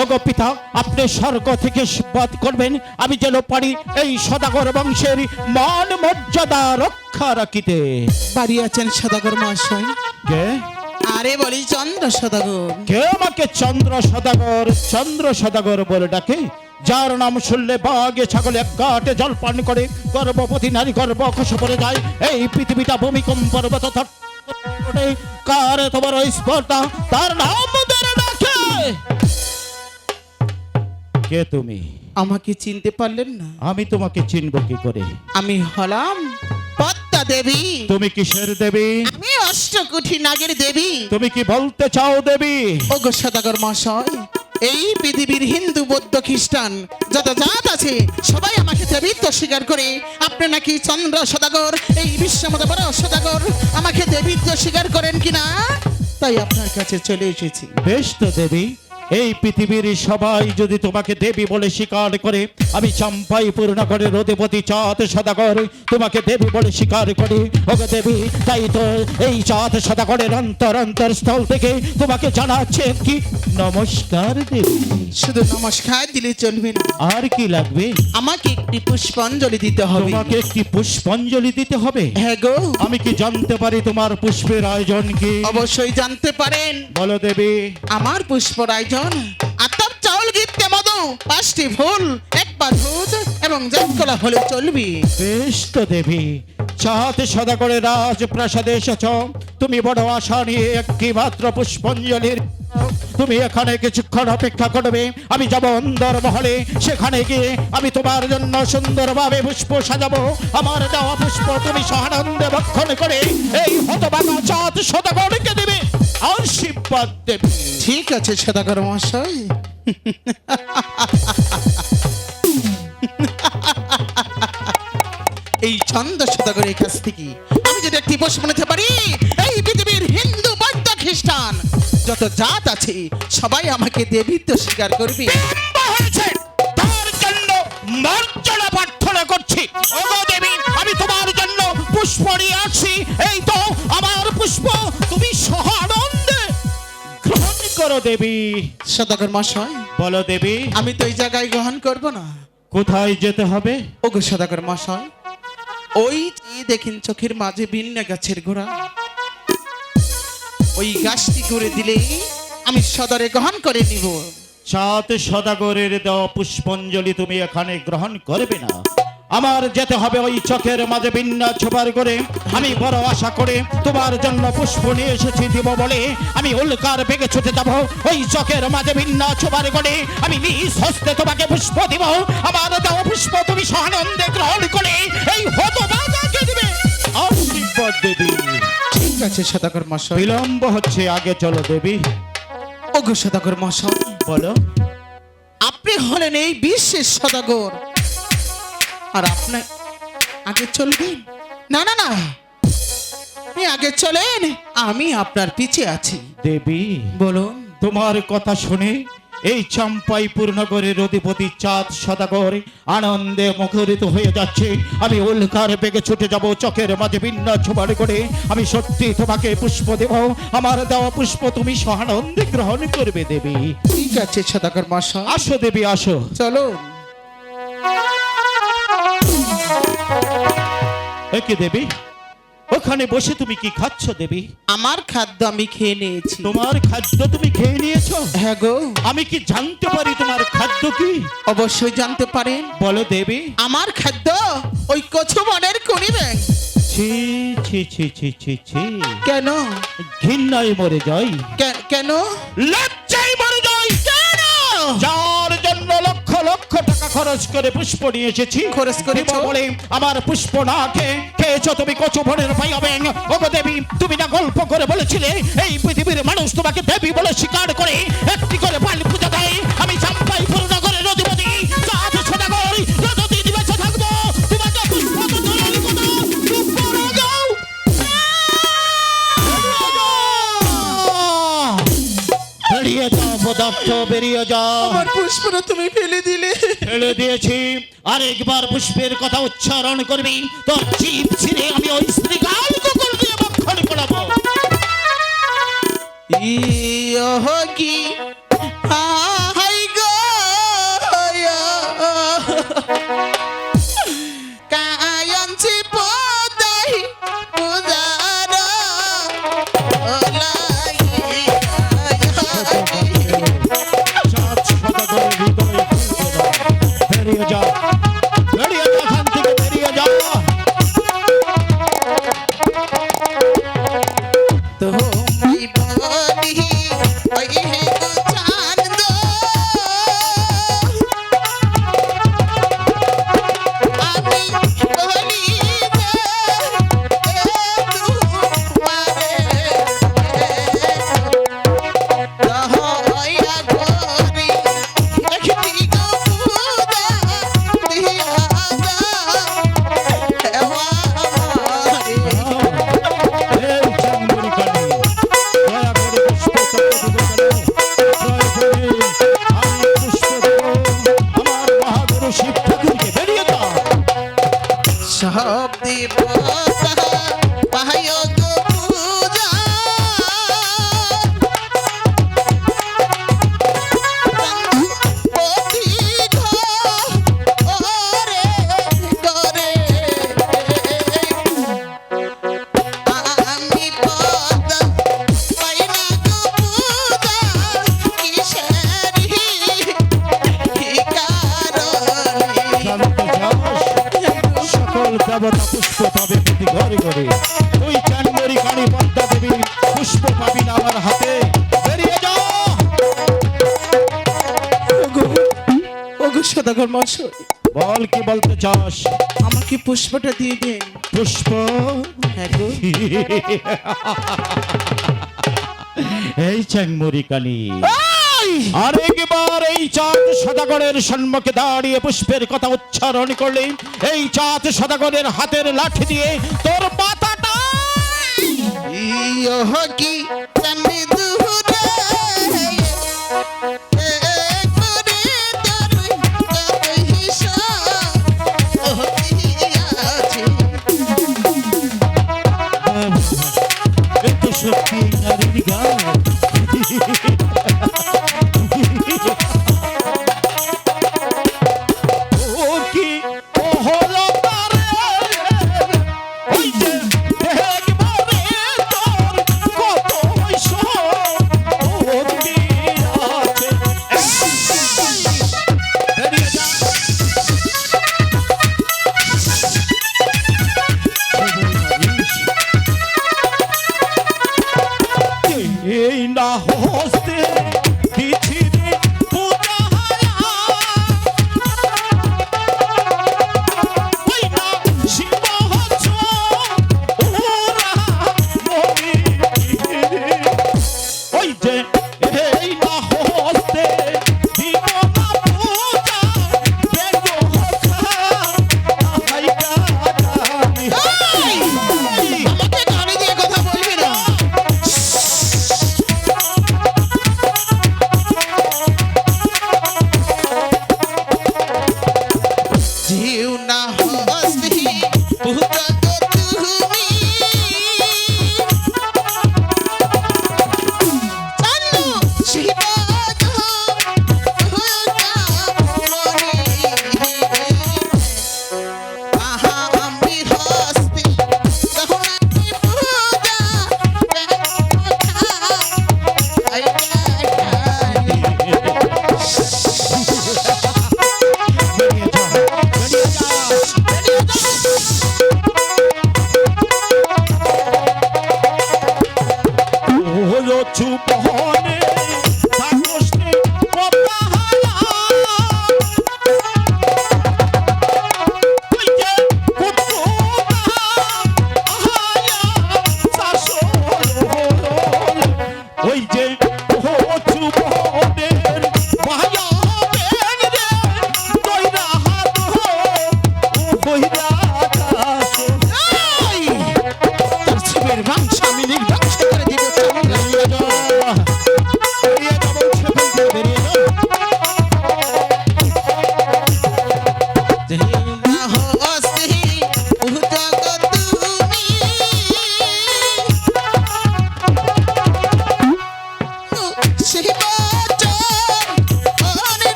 ওগো পিতা আপনি স্বর্গ থেকে আশীর্বাদ করবেন। আমি যেন পারি এই সদাগর বংশের মান মর্যাদা রক্ষা রাখিতে। বাড়ি আছেন সদাগর মহাশয়। কে? আরে বলি চন্দ্র সদাগর। কে আমাকে চন্দ্র সদাগর চন্দ্র সদাগর বলে ডাকে? যার নাম শুনলে বাঘে ছাগলে এক গাটে জল পান করে। গর্ভবতী নারী গর্ভ খসে পড়ে যায়। এই পৃথিবীটা ভূমিকম্প পর্বত কার তোমার ওই স্পর্ধা? তার নাম ধরে ডাকে। কে তুমি? আমাকে চিনতে পারলেন না। আমি তোমাকে চিনব কি করে? আমি হলাম পদ্মা দেবী। তুমি কিসের দেবী? আমি অষ্টকুঠি নাগের দেবী। তুমি কি বলতে চাও দেবী? ওগো সদাগর মহাশয় এই পৃথিবীর হিন্দু বৌদ্ধ খ্রিস্টান যত জাত আছে সবাই আমাকে দেবীত্ব স্বীকার করে। আপনি নাকি চন্দ্র সদাগর এই বিশ্বের মতো বড় সদাগর আমাকে দেবীত্ব স্বীকার করেন কিনা? তাই আপনার কাছে চলে এসেছি। বেশ তো দেবী এই পৃথিবীর সবাই যদি তোমাকে দেবী বলে স্বীকার করে আমি চাম্পাই পূর্ণগরের রোদেপতি চাঁদ সদাগর তোমাকে দেবী বলে স্বীকার করি। ওকে দেবী তাই তো এই চাঁদ সদাগরের অন্তর অন্তর স্থল থেকে তোমাকে জানাচ্ছে কি? নমস্কার দেবী। শুধু নমস্কার দিলে চলবে না। আর কি লাগবে? আমাকে একটি পুষ্পাঞ্জলি দিতে হবে। তোমাকে একটি পুষ্পাঞ্জলি দিতে হবে? হ্যাঁ গো। আমি কি জানতে পারি তোমার পুষ্পের আয়োজন কি? অবশ্যই জানতে পারেন। বলো দেবী। আমার পুষ্প রায়জন আতপ চাউল গীতে মধু, পাঁচটি ফুল, এক পা দুধ এবং জঙ্কলা হলে চলবি। বেশ তো দেবী, চাঁদ সদা করে রাজপ্রাসাদে এসেছ। তুমি বড় আশা নিয়ে একটি মাত্র পুষ্পাঞ্জলির তুমি এখানে কিছুক্ষণ অপেক্ষা করবে। আমি যাব অন্দর মহলে সেখানে গিয়ে আমি তোমার জন্য সুন্দরভাবে পুষ্প সাজাবো। আমার দেওয়া পুষ্প তুমি সহানন্দে ভক্ষণ করে এই হতবাগা চাঁদ সদাগরকে দেবে। আশীর্বাদ দেবে। ঠিক আছে সদাগর মহাশয়। এই ছন্দ সদাগরের কাছ থেকে আমি যদি একটি পুষ্প নিতে পারি এই পৃথিবীর হিন্দু বৌদ্ধ খ্রিস্টান যত জাত আছে সবাই আমাকে দেবীত্ব স্বীকার করবে। তার জন্য মর্যাদা প্রার্থনা করছি। ওগো দেবী আমি তোমার জন্য পুষ্প নিয়ে আসছি। এই তো আমার পুষ্প তুমি গ্রহণ করো দেবী। সদাগর মহাশয় বলো দেবী আমি তো এই জায়গায় গ্রহণ করব না। কোথায় যেতে হবে? ওগো সদাগর মশাই ওই দেখেন চোখের মাঝে ভিন্ন গাছের গোড়া। ওই গাছটি করে দিলে আমি সদরে গ্রহণ করে নিব। চাঁদ সদাগরের দেওয়া পুষ্পাঞ্জলি তুমি এখানে গ্রহণ করবে না। আমার যেতে হবে ওই চোখের মাঝে বিন্যা ছোপার করে। আমি বড় আশা করে তোমার জন্য পুষ্প নিয়ে এসেছি দিব বলে। আমি উল্কার বেগে ছুটে যাব ওই চোখের মাঝে বিন্যা ছোপার করে। আমি নিজ হস্তে তোমাকে পুষ্প দিব আমার দেওয়া পুষ্প তুমি সহানন্দে গ্রহণ করে এই হত বাধাকে দিবে। আশীর্বাদ দেবী ঠিক আছে সদাগর মশাই বিলম্ব হচ্ছে আগে চলো দেবী। ওগো সদাগর মশাই বলো। আপনি হলেন এই বিশ্বের সদাগর। আর আপনি আগে চলবেন? না না না। আপনি আগে চলেন আমি আপনার পিছে আছি। দেবী বলুন। তোমার কথা শুনে এই চাম্পাই পূর্ণগরের অধিপতি চাঁদ সদাগর আনন্দে মুখরিত হয়ে যাচ্ছে। আমি উল্কার বেগে ছুটে যাব চোখের মাঝে ভিন্ন ছোবার করে। আমি সত্যি তোমাকে পুষ্প দেব আমার দেওয়া পুষ্প তুমি সহানন্দে গ্রহণ করবে দেবী। ঠিক আছে সদাগর মশাই আসো দেবী আসো। চলো একে দেবী? ওখানে বসে তুমি কি খাচ্ছ দেবী? আমার খাদ্য আমি খেয়ে নিয়েছি। তোমার খাদ্য তুমি খেয়ে নিয়েছো? হ্যাঁ গো। আমি কি জানতে পারি তোমার খাদ্য কি? অবশ্যই জানতে পারেন। বলো দেবী। আমার খাদ্য ওই কচু বনের কুনি ব্যাং ছি ছি ছি ছি ছি ছি। কেন? ঘৃণায় মরে যাই। কেন? লজ্জায় খরচ করে পুষ্প নিয়ে এসেছি। খরচ? দেব বলে আমার পুষ্প না খেয়ে খেয়েছো তুমি কচু ভনের পাই হবেন ওগো দেবী তুমি না গল্প করে বলেছিলে এই পৃথিবীর মানুষ তোমাকে দেবী বলে স্বীকার করে একটি করে পাল পূজা দেয়। আমি চাম্পাই পূর্ণ করে নদীপতি চাঁদ সদাগর থাকব। তোমাকে পুষ্প পদার্থ বেরিয়ে যাও। আমার পুষ্পটা তুমি ফেলে দিলে। ফেলে দিয়েছি। আরেকবার পুষ্পের কথা উচ্চারণ করবি। তোর ছিঁড়ে আমি ওই স্ত্রী গাল কুকুর দিয়ে বক্ষণ করাবো। ইহ কি হাই সদাগর মশাই। বল কি বলতে চাস? আমাকে পুষ্পটা দিয়ে দে পুষ্প? হ্যাঁ এই চ্যাংমুরি কালি। আরেকবার এই চাঁদ সদাগরের সম্মুখে দাঁড়িয়ে পুষ্পের কথা উচ্চারণ করলে। এই চাঁদ সদাগরের হাতের লাঠি দিয়ে তোর পাতাটা গান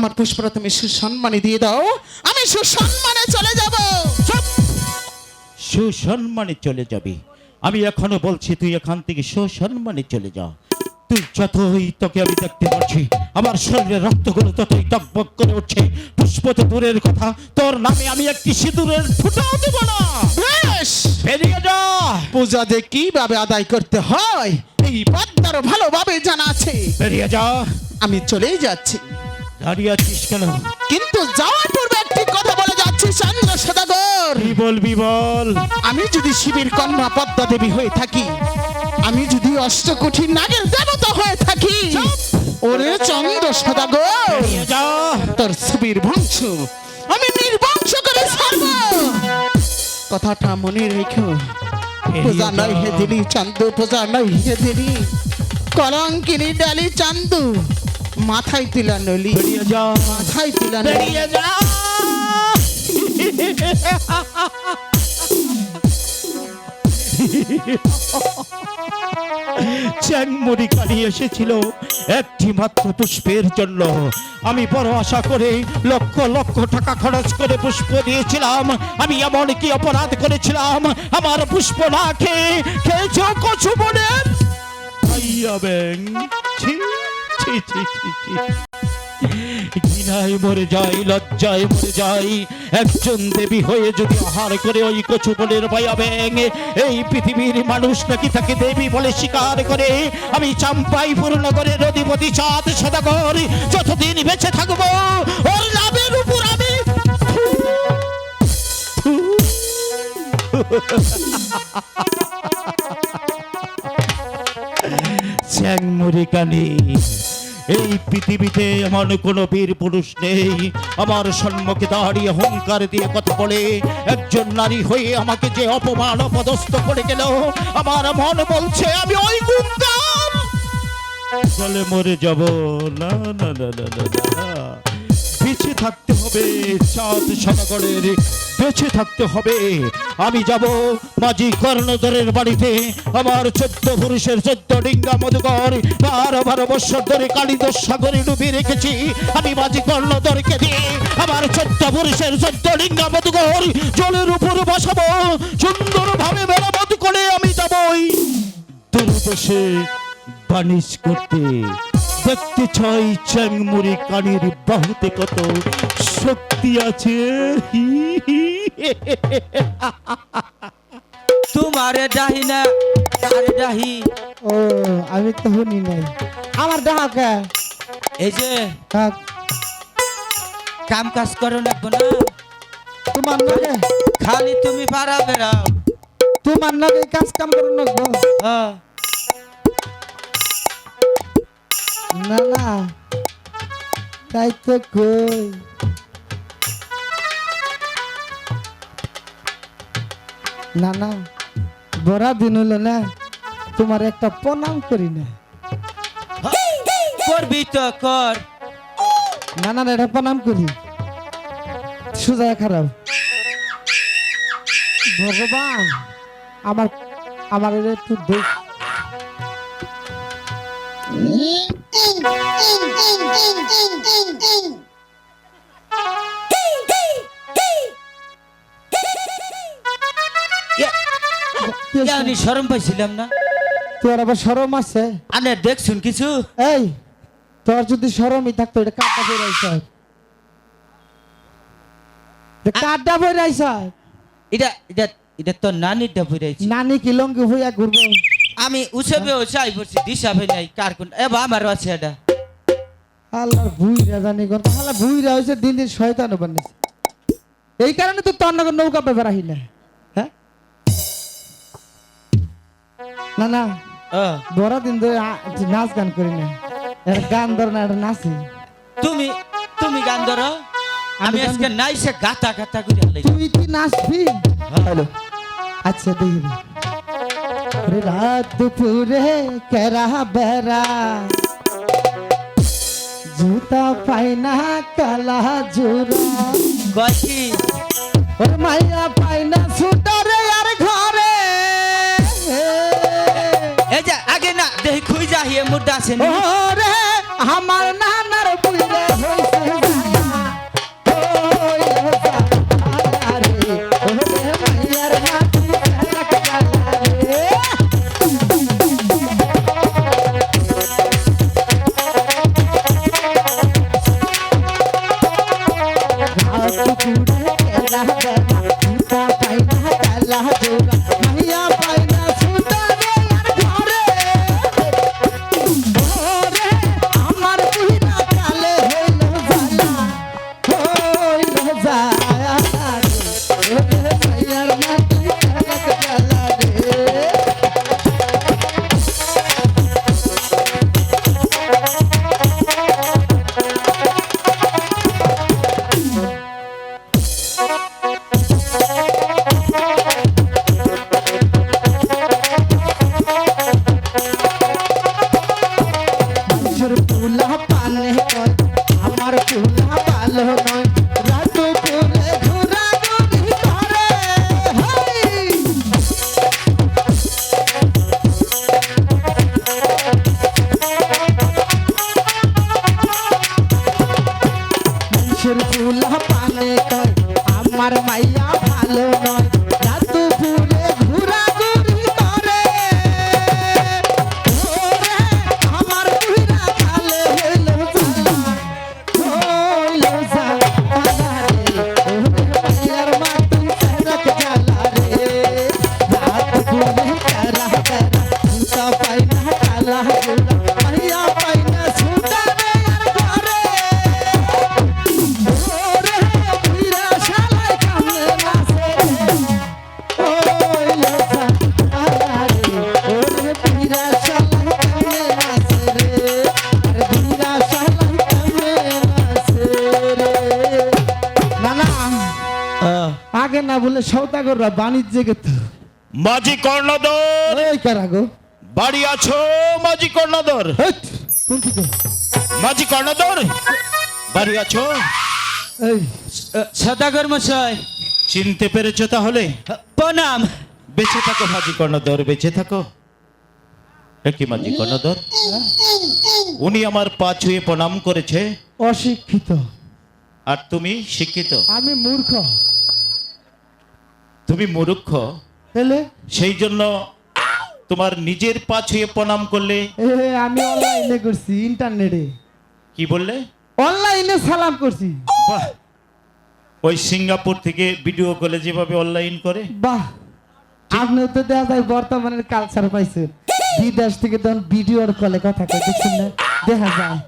আমার পুষ্পরা তুমি সুসম্মানে দিয়ে দাও। আমি সুসম্মানে চলে যাব। সুসম্মানে চলে যাবি। আমি এখনও বলছি তুই এখান থেকে সুসম্মানে চলে যা। তুই যতই তোকে আমি দেখতে পাচ্ছি আমার শরীরের রক্তগুলো ততই টকবক করে উঠছে। পুষ্প তো দূরের কথা তোর নামে আমি একটি সিঁদুরের ফুটাও দেব না। বেরিয়ে যা। পূজা যে কীভাবে আদায় করতে হয় এই পদ্মার ভালোভাবে জানা আছে। বেরিয়ে যা। আমি চলেই যাচ্ছি। দাঁড়িয়ে আছিস কেন? কিন্তু যাওয়ার পূর্বে একটি কথা বলে যাচ্ছি চন্দ্র সদাগর। কি বলবি বল? আমি যদি শিবের কন্যা পদ্মা দেবী হয়ে থাকি আমি যদি অষ্টকোটি নাগের দেবতা হয়ে থাকি ওরে চন্দ্র সদাগর তোর শিবির বংশ আমি নির্বংশ করে ছাড়ব। কথাটা মনে রেখো। পূজা নয় হে দিলি চান্দু পূজা নয় হে দিলি কলঙ্কিনী ডালি চান্দু মাথায় তুলা নলি। মাথায় তুলা নলি। বেরিয়ে যা। চ্যাংমুড়ি এসেছিল একটি মাত্র পুষ্পের জন্য। আমি বড় আশা করে লক্ষ লক্ষ টাকা খরচ করে পুষ্প দিয়েছিলাম। আমি এমন কি অপরাধ করেছিলাম। আমার পুষ্প না খেয়ে খেয়েছ কচু ভাইয়া ব্যাং। ঘৃণায় মরে যাই, লজ্জায় মরে যাই। একজন দেবী হয়ে যদি আহার করে ওই কচু বলের ভাইয়া ব্যাং এই পৃথিবীর মানুষ নাকি তাকে দেবী বলে স্বীকার করে? আমি চাম্পাই পুরনগরের অধিপতি চাঁদ সদাগর, যতদিন বেঁচে থাকব, ওর লাভের উপর আমি কানি। এই পৃথিবীতে এমন কোনো বীর পুরুষ নেই। আমার সম্মুখে দাঁড়িয়ে হুঙ্কার দিয়ে কথা বলে, একজন নারী হয়ে আমাকে যে অপমান অপদস্থ করে গেল, আমার মন বলছে, আমি ওই মরে যাব। না না না না না। বেঁচে থাকতে হবে, চাঁদ সদাগরের বেঁচে থাকতে হবে। আমি যাব মাঝি কর্ণধরের বাড়িতে, আমার চোদ্দ পুরুষের চোদ্দ ডিঙ্গা মধুকর বারো বারো বছর ধরে কালিদর সাগরে ডুবিয়ে রেখেছি। আমি মাঝি কর্ণধরকে দিয়ে আমার চোদ্দ পুরুষের চোদ্দ ডিঙ্গা মধুকর জলের উপর বসাবো, সুন্দরভাবে মেরামত করে আমি যাবই। দূরদেশে বানিশ করতে দেখতে চাই চ্যাংমুড়ি কানির বাহুতে কত শক্তি আছে তোমারে ডাহি না তারে ডাহি ও আমি তো শুনি নাই আমার দেখা কে এই যে কাক কাম কাজ করো না তোমার নাকি খালি তুমি পারা বেড়াও তোমার নাকি কাজ কাম করো না হ্যাঁ না না। তাই তো কই। না না। বড়া দিন হলো না তোমার একটা প্রণাম করি না। করবি তো কর। না না এটা প্রণাম করি। সুজা খারাপ। ভগবান আমার আমার এটা একটু দেখ। শরম পাইছিলাম না? তোর আবার সরম আছে? আনে দেখছুন কিছু। এই তোর যদি সরমই থাকতো এটা কাঠটা বই রাইছ কাঠটা বই রাইছ এটা এটা এটা তো নানির ডাবি রয়েছে নানি কি লঙ্গি হইয়া ঘুরবো? আমি উসবে চাই পড়ছি দিশা ভাই নাই কার কোন এ বা আমার আছে এটা। আল্লাহ ভুইরা জানি কোন আল্লাহ ভুইরা হইছে দিন দিন শয়তান বানিয়েছে এই কারণে তো তোর নগর নৌকা পেপার আহিলে। না না বড় দিন ধরে নাচ গান করি না। গান ধর না নাচি। তুমি তুমি গান ধরো। আমি আজকে নাইসে গাতা গাতা করে আনলাই। তুই কি নাচবি? হ্যালো। আচ্ছা দেখি। রাত দুপুরে কেরা বেড়া? জুতা পাইনা কালা জোরা কয় কি? ওর মাইয়া পাইনা সুটারে দেখি খুই যা হিয়ে মুদ্রা আছে বাণিজ্যে গেত। মাঝি কর্ণধর। ওই কারা গো? বাড়ি আছো মাঝি কর্ণধর? মাঝি কর্ণধর? বাড়ি আছো? এই সদাগর মশাই। চিনতে পেরেছ তাহলে? প্রণাম। বেঁচে থাকো মাঝি কর্ণধর বেঁচে থাকো। কি মাঝি কর্ণধর? উনি আমার পা ছুঁয়ে প্রণাম করেছে। অশিক্ষিত। আর তুমি শিক্ষিত? আমি মূর্খ। তুমি মূর্খ। এলে সেই জন্য তোমার নিজের পা ছুঁয়ে প্রণাম করলে আমি অনলাইনে করছি ইন্টারনেটে কি বললে? অনলাইনে সালাম করছি। বাহ। ওই সিঙ্গাপুর থেকে ভিডিও কলে যেভাবে অনলাইন করে। বাহ। আপনি তো দেখা যায় বর্তমানের কালচার পাইছেন। বিদেশ থেকে তখন ভিডিওর কলে কথা কয় দেখছেন না? দেখা যায়।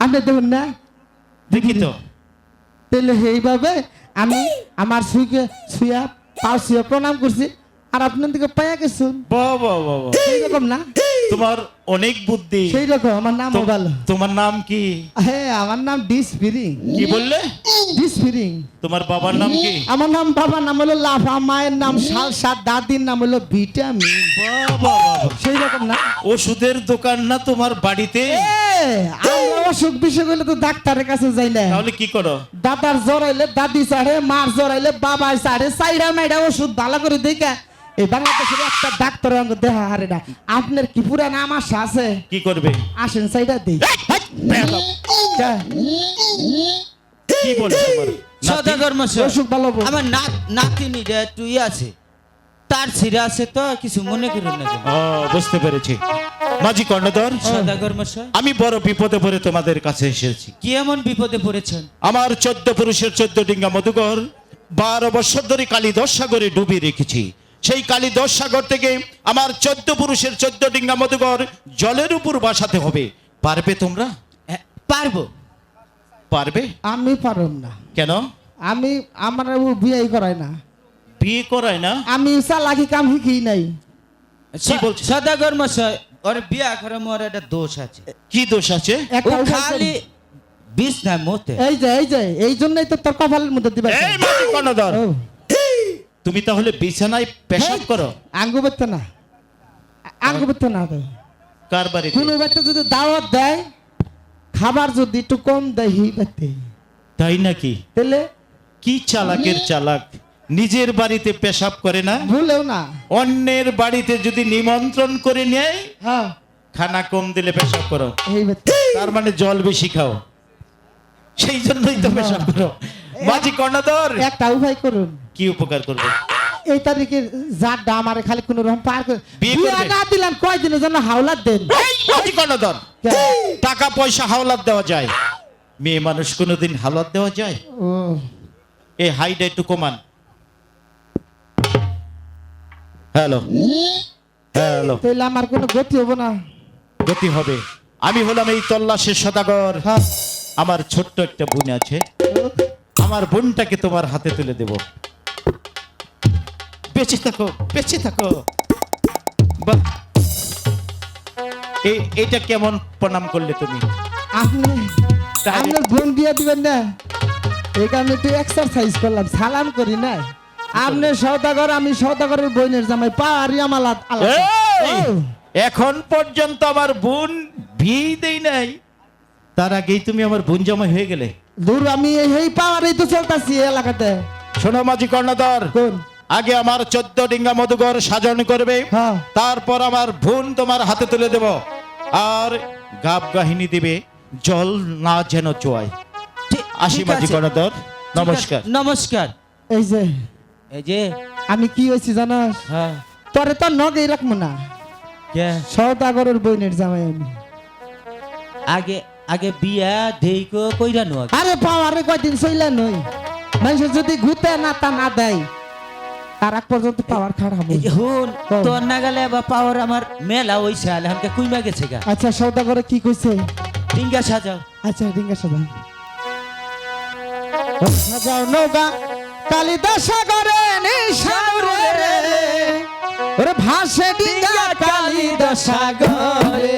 আপনি দেখুন না? দেখি তো। তাহলে এইভাবে আমি আমার সুইকে সুইয়া সুইয়া প্রণাম করছি আর আপনার দিকে পাইয়া গেছুন বাহ বাহ বাহ বাহ। সেই রকম না তোমার অনেক বুদ্ধি। সেই রকম আমার নামও তো- ভালো। তোমার নাম কি? হ্যাঁ আমার নাম ডিস ফিরিং কি বললে? ডিস ফিরিং তোমার বাবার নাম কি? আমার নাম বাবার নাম হলো লাফা মায়ের নাম সালসা দাদির নাম হলো ভিটামিন। সেই রকম না? ওষুধের দোকান না তোমার বাড়িতে? অসুখ বিসুখ হইলে তো ডাক্তারের কাছে যাই না। তাহলে কি করো? দাদার জ্বর হইলে দাদি চাড়ে মার জ্বর হইলে বাবাই চাড়ে চাইরা মাইরা ওষুধ ভালো করে দেখা এই বাংলাদেশের একটা ডাক্তার আমাকে দেখা হারে না। আপনার কি পুরা নাম আশা আছে? কি করবে? আসেন সাইডা দিই। কি? বলে নাতি? সদাগর মশাই অসুখ ভালো আমার নাতিনি রে তুই আছে। তার ছিঁড়ে আছে তো কিছু মনে করুন না ও বুঝতে পেরেছি। মাঝি কর্ণধর সদাগর মশাই। আমি বড় বিপদে পড়ে তোমাদের কাছে এসেছি। কি এমন বিপদে পড়েছেন? আমার চোদ্দ পুরুষের চোদ্দ ডিঙ্গা মধুকর বারো বছর ধরে কালী দশ সাগরে ডুবিয়ে রেখেছি। সেই কালী দশ সাগর থেকে আমার চোদ্দ পুরুষের চোদ্দ ডিঙ্গা মধুকর জলের উপর বাসাতে হবে। পারবে তোমরা? হ্যাঁ, পারব। পারবে? আমি পারম না। কেন? আমি আমার বিয়ে করায় না। বিয়ে করায় না? আমি চালাকি কাম শিখি নাই। কি বলছিস সদাগর মশাই ওর বিয়া করে মোর একটা দোষ আছে। কি দোষ আছে? ও খালি বিষ না মতে। এই যে এই যে এই জন্যই তো তোর কপালের মধ্যে দিবা এই কর্ণধর। ও। তুমি তাহলে বিছানায় পেশাব করো। আঙ্গু বেতে না আঙ্গু না দেয় কার বাড়িতে? কোনো বাড়িতে যদি দাওয়াত দেয় খাবার যদি একটু কম দেয় হি বাড়িতে তাই নাকি? তাহলে কি চালাকের চালাক? নিজের বাড়িতে পেশাব করে না? ভুলেও না। অন্যের বাড়িতে যদি নিমন্ত্রণ করে নেয় হ্যাঁ। খানা কম দিলে পেশাব করো। এই বাড়িতে তার মানে জল বেশি খাও। সেই জন্যই তো পেশাব করো। মাঝি কর্ণধর! একটা উপায় করুন। কি উপকার করবে? এই তারিখে যার দাম আর খালি কোন রকম পার করে বিয়ে বিয়ে না দিলাম কয়দিনের জন্য হাওলাত দেন? টাকা পয়সা হাওলাত দেওয়া যায়। মেয়ে মানুষ কোনোদিন হাওলাত দেওয়া যায়? এই হাইটা একটু কমান। হ্যালো। হ্যালো। তাহলে আমার কোনো গতি হব না। গতি হবে। আমি হলাম এই তল্লাশের সদাগর। হ্যাঁ। আমার ছোট্ট একটা বোন আছে। আমার বোনটাকে তোমার হাতে তুলে দেব। বেঁচে থাকো বেঁচে থাকো। বাহ। এই এটা কেমন প্রণাম করলে তুমি? আপনি আপনার বোন বিয়ে দিবেন না? এই কারণে একটু এক্সারসাইজ করলাম সালাম করি না। আপনি সৌদাগর আমি সৌদাগরের বোনের জামাই পাহাড়ি এই! এখন পর্যন্ত আমার বোন বিয়ে দেই নাই। তার আগেই তুমি আমার বোন জামাই হয়ে গেলে। দূর আমি এই পাওয়ারই তো চলতেছি এলাকাতে। শোনো মাঝি কর্ণধর। কোন? আগে আমার চোদ্দ ডিঙ্গা মধুকর সাজন করবে হ্যাঁ। তারপর আমার বোন তোমার হাতে তুলে দেব। আর গাব গাহিনী দিবে জল না যেন চোয়ায়। ঠিক- আশি মাঝি। নমস্কার। নমস্কার। এই যে এই যে। আমি কি হয়েছি জানাস? হ্যাঁ। তোরে তো নগেই রাখব না। কে? সৌদাগরের বোনের জামাই আমি। আগে আগে বিয়া দেইকো কইরা নো আরে পাওয়ারে কয়দিন চইলা নই? মানুষ যদি ঘুতে না তা না দেয় তার আগ পর্যন্ত পাওয়ার এই যে হুন। তোর না গেলে বা পাওয়ার আমার মেলা হইছে আলে আমাকে কুইমা গেছে গা। আচ্ছা সৌদাগরে কি কইছে? ডিঙ্গা সাজাও। আচ্ছা রিঙ্গা সাজাও। সাজাও নৌকা কালিদাস সাগরে নিশানুরে। রে ভাসে ডিঙ্গা কালিদাস সাগরে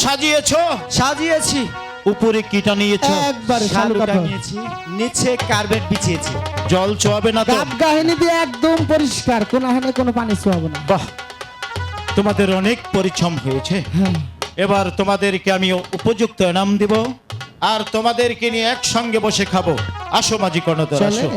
সাজিয়েছ? সাজিয়েছি। উপরে কিটা নিয়েছ? একবারে শালু শালু নিচে কার্পেট বিছিয়েছি। জল চোয়াবে না তো? গাহিনী দিয়ে একদম পরিষ্কার কোনো হানে কোনো পানি ছোয়াবো না। বাহ! তোমাদের অনেক পরিশ্রম হয়েছে। হ্যাঁ। এবার তোমাদেরকে আমি উপযুক্ত এনাম দিব। আর তোমাদেরকে নিয়ে একসঙ্গে বসে খাব। আসো মাঝি কর্ণধর আসো।